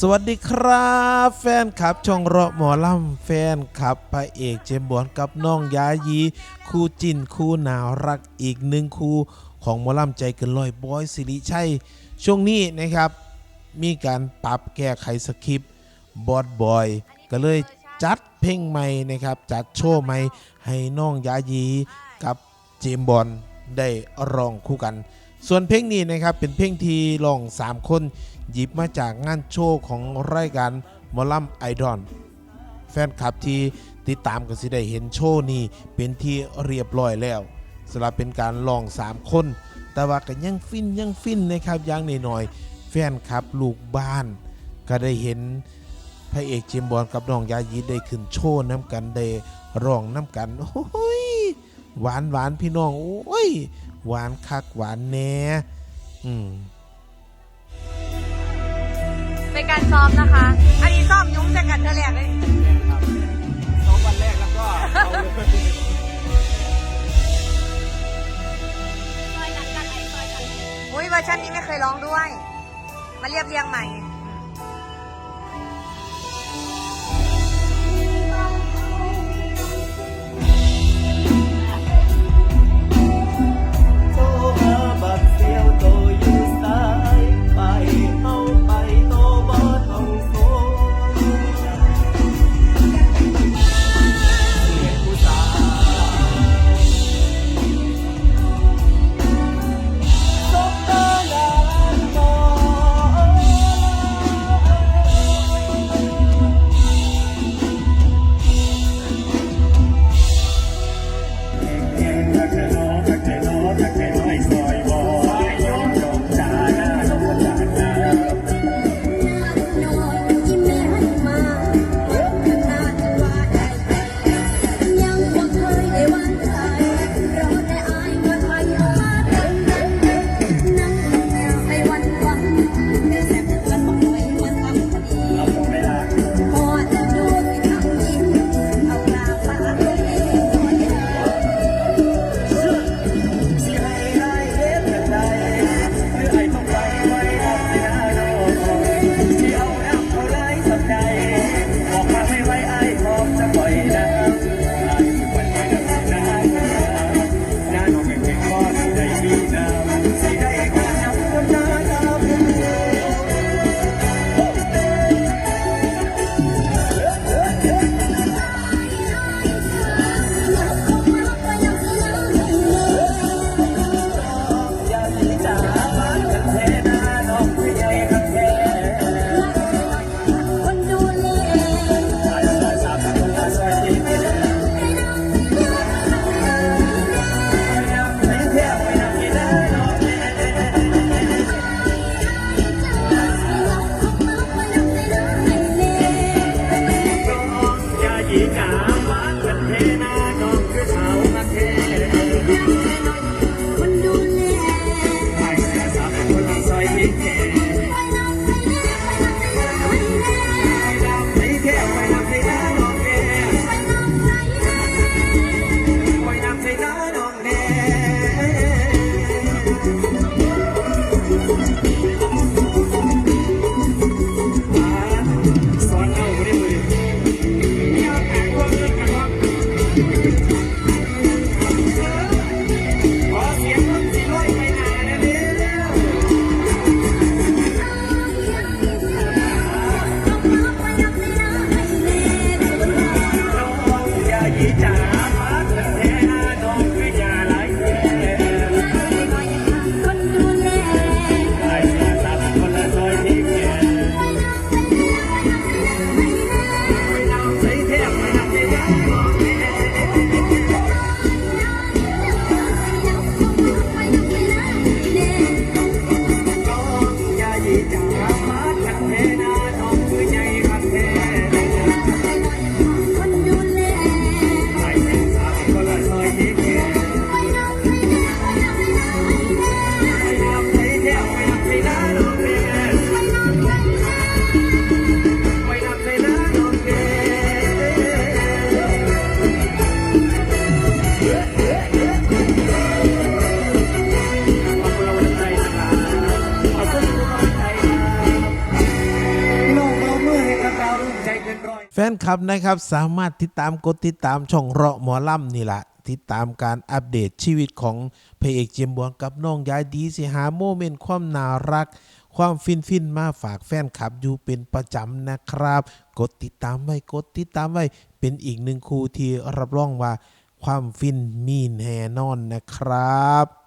สวัสดีครับ แฟนคลับช่องเราะหมอลำแฟนคลับพระเอกเจมบอนกับน้องยายีคู่จินคู่หนาวรักอีกหนึ่งคู่ของหมอลำใจเกินร้อยบอยสิริชัยช่วงนี้นะครับ มีการปรับแก้ไขสคริปต์บอดบอย ก็เลยจัดเพลงใหม่นะครับ จัดโชว์ใหม่ให้น้องยายีกับเจมบอลได้ร้องคู่กัน ส่วนเพลงนี้นะครับเป็นเพลงที่ร้อง 3 คนหยิบมาจากงานโชว์ของรายการมอลำไอดอลแฟนคลับที่ติดตามก็สิได้เห็นโชว์นี้เป็นที่เรียบร้อยแล้วสำหรับเป็นการลอง 3 คน แต่ว่าก็ยังฟินยังฟินนะครับยังหน่อยๆแฟนคลับลูกบ้าน ก็ได้เห็นพระเอกเจมบอลกับน้องยายีได้ขึ้นโชว์น้ำกันได้ร้องน้ำกันโอ้ หวานหวานพี่น้อง โอ้ย หวานคักหวานแน่อืมเป็นการซ้อมนะคะ อันนี้ซ้อมยุ้งจากกันเธอแรกเลยสองวันแรกแล้วก็เอาเลยอุ้ยเวอร์ชันนี้ไม่เคยร้องด้วย มาเรียบเรียงใหม่ ไม่ แฟนครับนะครับสามารถติดตามกดติดตามช่องเราะหมอลำนี่แหละติดตามการอัปเดตชีวิตของพระเอกเจมบอนกับน้องยายดีสิหาโมเมนต์ความน่ารัก ความฟินฟินมาฝากแฟนคลับอยู่เป็นประจำนะครับ กดติดตามไว้กดติดตามไว้เป็นอีกหนึ่งคู่ที่รับรองว่า ความฟินมีแน่นอนนะครับ